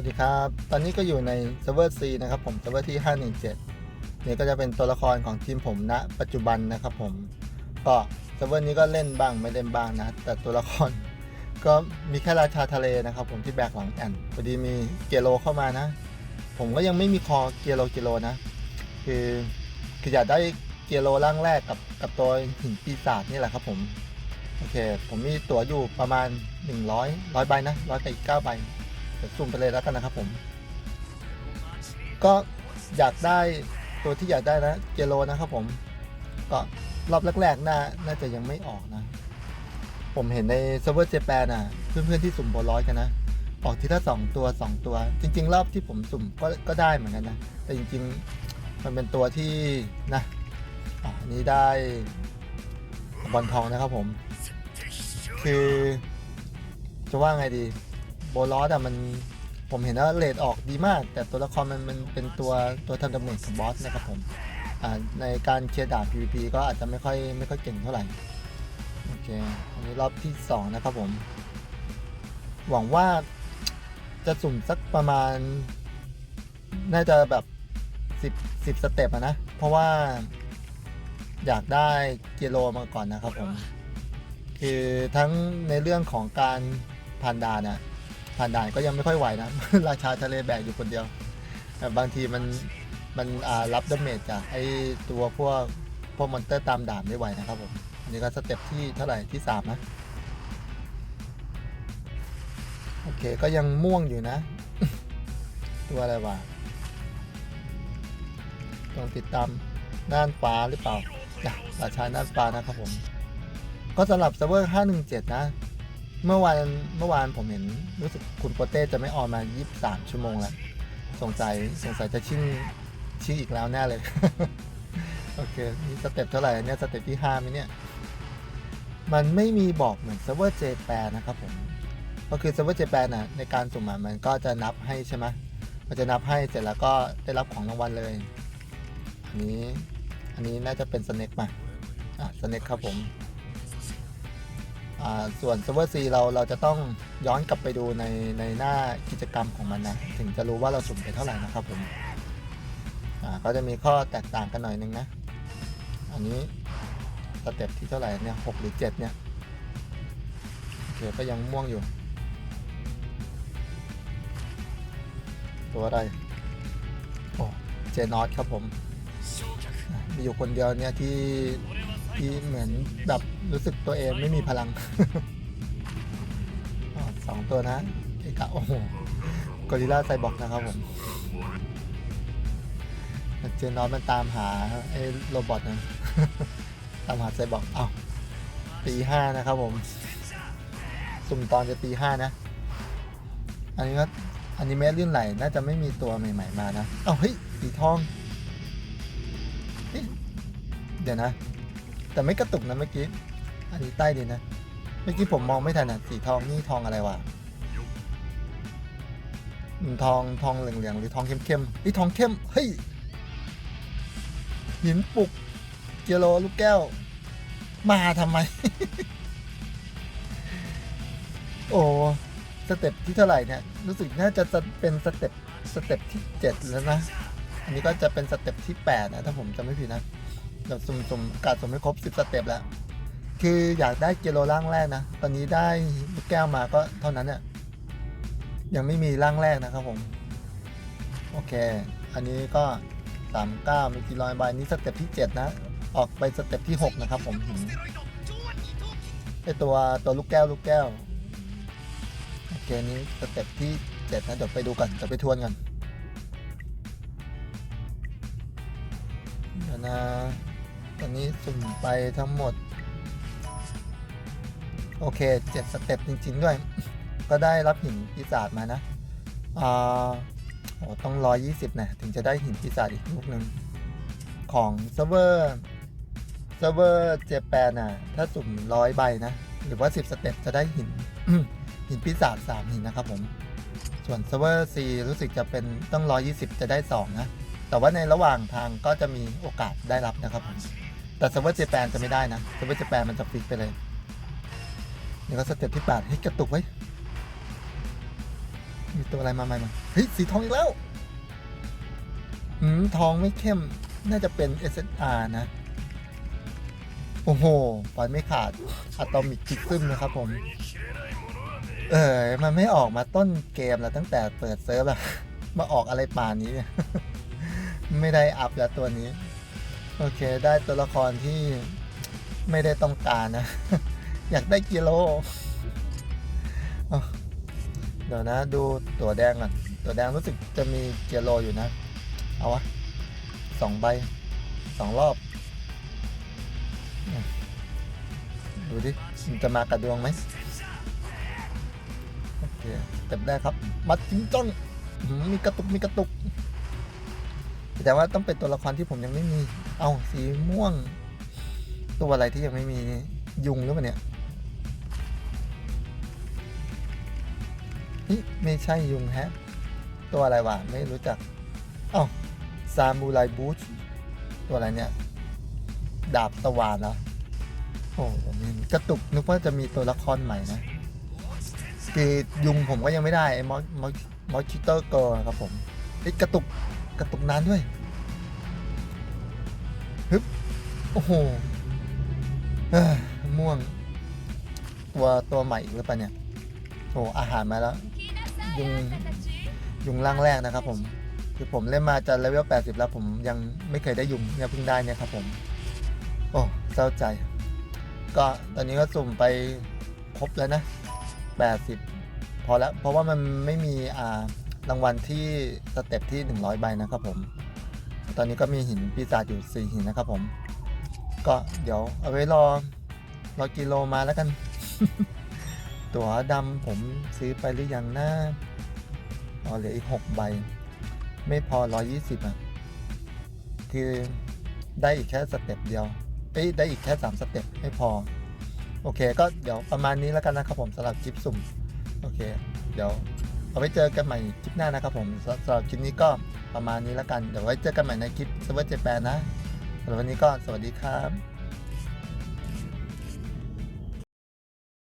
วัสดีครับ ตอนนี้ก็อยู่ในเซิร์ฟเวอร์ C นะครับผมเซิร์ฟเวอร์ที่ 517นี่ยก็จะเป็นตัวละครของทีมผมณปัจจุบันนะครับผม ก็เซิร์ฟเวอร์นี้ก็เล่นบ้างไม่เล่นบ้างนะ แต่ตัวละคร ก็มีแค่ราชาทะเลนะครับผมที่แบกหลังแอนพอดีมีเกโลเข้ามานะ ผมก็ยังไม่มีคอเกโลเกโลนะ คือคืออยากได้เกโลร่างแรกกับกับตัวหินปีศาจนี่แหละครับผม โอเค ผมมีตั๋วอยู่ประมาณ 100 100ใบนะร้อยกับอีก9ใบ เดี๋ยวซูมไปเลยแล้วกันนะครับผม ก็อยากได้ตัวที่อยากได้นะเกโลนะครับผม ก็รอบแรกๆน่าน่าจะยังไม่ออกนะ ผมเห็นในเซิร์ฟเวอร์เจแปนอะ เพื่อนๆที่สุ่มโบร้อยกันนะ ออกทีละสองตัวสองตัว จริง ๆ รอบที่ผมสุ่มก็ก็ได้เหมือนกันนะ แต่จริงๆมันเป็นตัวที่น่ะอันนี้ได้บอลทองนะครับผม คือจะว่าไงดี โบลอสอะมันผมเห็นว่าเลดออกดีมาก แต่ตัวละครมันมันเป็นตัวตัวทำดาเมจกับบอสนะครับผมอ่าในการเคลียร์ดาบ PVP ก็อาจจะไม่ค่อยไม่ค่อยเก่งเท่าไหร่โอเคอันนี้รอบที่ 2 นะครับผม หวังว่าจะสุ่มสักประมาณ น่าจะแบบ 10 10 สเต็ปนะ เพราะว่าอยากได้เกโลมาก่อนนะครับผม คือทั้งในเรื่องของการผ่านด่านอะ ผ่านด่านก็ยังไม่ค่อยไหวนะ ราชาทะเลแบกอยู่คนเดียว บางทีมันมันรับดาเมจจากไอตัวพวกพวกมอนเตอร์ตามด่านไม่ไหวนะครับผม อันนี้ก็สเต็ปที่เท่าไหร่ที่สามนะ โอเคก็ยังม่วงอยู่นะ ตัวอะไรวะต้องติดตามน่านฟ้าหรือเปล่านะราชาน่านฟ้านะครับผม ก็สำหรับเซิร์ฟเวอร์517 นะ เมื่อวานเมื่อวานผมเห็นรู้สึกคุณโปเต้จะไม่ออนมา 23 ชั่วโมงแล้ว สงสัยสงสัยจะชิ่งชิ่งอีกแล้วแน่เลย โอเคนี่สเต็ปเท่าไหร่นเนี่ยสเต็ปที่5ไหมเนี่ย มันไม่มีบอกเหมือนเซิร์ฟเวอร์ J8 นะครับผม ก็คือเซิร์ฟเวอร์ J8 น่ะในการสุ่มอะมันก็จะนับให้ใช่ไหมมันจะนับให้เสร็จแล้วก็ได้รับของรางวัลเลย อันนี้ อันนี้น่าจะเป็นสเน็กมาอะสเน็กครับผม ส่วน Server C เราเราจะต้องย้อนกลับไปดูในในหน้ากิจกรรมของมันนะ ถึงจะรู้ว่าเราสุ่มไปเท่าไหร่นะครับผมก็จะมีข้อแตกต่างกันหน่อยนึงนะ อันนี้สเต็ปที่เท่าไหร่เนี่ยหกหรือเจ็ดเนี่ยโอเคก็ยังม่วงอยู่ ตัวอะไร โอ้ เจนอตครับผม มีอยู่คนเดียวเนี่ยที่ ที่เหมือนแบบรู้สึกตัวเองไม่มีพลังอสองตัวนะเอกะโอ้โหกอริลลาไซบอกนะครับผมเจนนอนมันตามหาไอ้โรบอทนะตามหาไซบอกเอ้าตีห้านะครับผม สุ่มตอนจะตีห้านะ อันนี้ก็อันนี้เมสลื่นไหลน่าจะไม่มีตัวใหม่ ๆ มานะ เอ้าเฮ้ยสีทองเฮ้ยเดี๋ยวนะ แต่ไม่กระตุกนะเมื่อกี้ อันนี้ใต้ดินนะ เมื่อกี้ผมมองไม่ทันอะสีทองนี่ทองอะไรวะอืมทองทองเหลืองๆหรือทองเข้มๆนี่ทองเข้ม เฮ้ย หินปุก เจโลลูกแก้ว มาทำไม โอ้สเต็ปที่เท่าไหร่เนี่ย รู้สึกน่าจะเป็นสเต็ปสเต็ปที่เจ็ดแล้วนะ อันนี้ก็จะเป็นสเต็ปที่แปดนะ ถ้าผมจำไม่ผิดนะ เราสุ่มๆการสุ่มไม่ครบ10สเต็ปแล้ว คืออยากได้กิโลร่างแรกนะ ตอนนี้ได้ลูกแก้วมาก็เท่านั้นเนี่ยยังไม่มีร่างแรกนะครับผม โอเค อันนี้ก็39มีกี่ร้อยใบนี้สเต็ปที่7นะ ออกไปสเต็ปที่6นะครับผมหินไอตัวตัวลูกแก้วลูกแก้วโอเคนี้สเต็ปที่7นะเดี๋ยวไปดูกันเดี๋ยวไปทวนกันเดี๋ยวนะ ตอนนี้สุ่มไปทั้งหมด โอเคเจ็ดสเต็ปจริง ๆ ด้วย ก็ได้รับหินปีศาจมานะอ่าโอ้ต้องร้อยยี่สิบนะถึงจะได้หินปีศาจอีกลูกหนึ่งของเซิร์ฟเวอร์เซิร์ฟเวอร์เจแปนอะ ถ้าสุ่มร้อยใบนะ หรือว่าสิบสเต็ปจะได้หิน หินปีศาจสามหินนะครับผม ส่วนเซิร์ฟเวอร์ซีรู้สึกจะเป็นต้องร้อยี่สิบจะได้สองนะ แต่ว่าในระหว่างทางก็จะมีโอกาสได้รับนะครับผม แต่เซิร์ฟเวอร์เจแปนจะไม่ได้นะเซิร์ฟเวอร์เจแปนมันจะฟิกไปเลยนี่ก็สเต็ปที่แปดให้ยกระตุกไว้มีตัวอะไรมาใหม่มาเฮ้ยสีทองอีกแล้วหืมทองไม่เข้มน่าจะเป็น SSR นะ โอ้โหปล่อยไม่ขาดอะตอมิกคิกซึมนะครับผม เออมันไม่ออกมาต้นเกมแล้วตั้งแต่เปิดเซิร์ฟแล้วมาออกอะไรป่านนี้เนี่ย ไม่ได้อัพแล้วตัวนี้ โอเค ได้ตัวละครที่ไม่ได้ต้องการนะ อยากได้กิโลเอาเดี๋ยวนะ ดูตัวแดงก่อน ตัวแดงรู้สึกจะมีเกิโลอยู่นะ เอาวะสองใบสองรอบ ดูดิจะมากระดวงไหมโอเคเต็มได้ครับ มัดจิ้งจ้องมีกระตุก มีกระตุก แต่ว่าต้องเป็นตัวละครที่ผมยังไม่มี เอาสีม่วง ตัวอะไรที่ยังไม่มีนี่ยุงหรือเปล่าเนี่ยนี่ไม่ใช่ยุงแฮะ ตัวอะไรวะไม่รู้จักเอาซามูไรบูชตัวอะไรเนี่ย ดาบสว่านเหรอโอ้โหนี่กระตุกนึกว่าจะมีตัวละครใหม่นะคือยุงผมก็ยังไม่ได้ไอ้มอสมอสมอสชิเตอร์เกิร์ครับผมไอ้กระตุก กระตุกนานด้วยฮึบโอ้โหม่วง ตัวตัวใหม่อีกหรือเปล่าเนี่ยโอ้อาหารมาแล้ว ยุงยุงร่างแรกนะครับ ผมคือผมเล่นมาจะเลเวล80 แล้วผมยังไม่เคยได้ยุงเนี่ยเพิ่งได้เนี่ยครับผม โอ้เศร้าใจ ก็ตอนนี้ก็สุ่มไปครบแล้วนะ 80 พอแล้ว เพราะว่ามันไม่มีอ่า รางวัลที่สเต็ปที่ 100 ใบนะครับผม ตอนนี้ก็มีหินปีศาจอยู่ 4 หินนะครับผม ก็เดี๋ยวเอาไว้รอรอกิโลมาแล้วกัน ตั๋วดำผมซื้อไปหรือยังนะอ๋อเหลืออีก 6 ใบ ไม่พอ 120 อะ คือได้อีกแค่สเต็ปเดียวเอ้ยได้อีกแค่ 3 สเต็ปไม่พอ โอเค ก็เดี๋ยวประมาณนี้แล้วกันนะครับผมสำหรับคลิปสุ่ม โอเค เดี๋ยว เอาไว้เจอกันใหม่คลิปหน้านะครับผมสำหรับคลิปนี้ก็ประมาณนี้แล้วกัน เดี๋ยวไว้เจอกันใหม่ในคลิปเซเวอร์เจแปนนะสำหรับวันนี้ก็สวัสดีครับ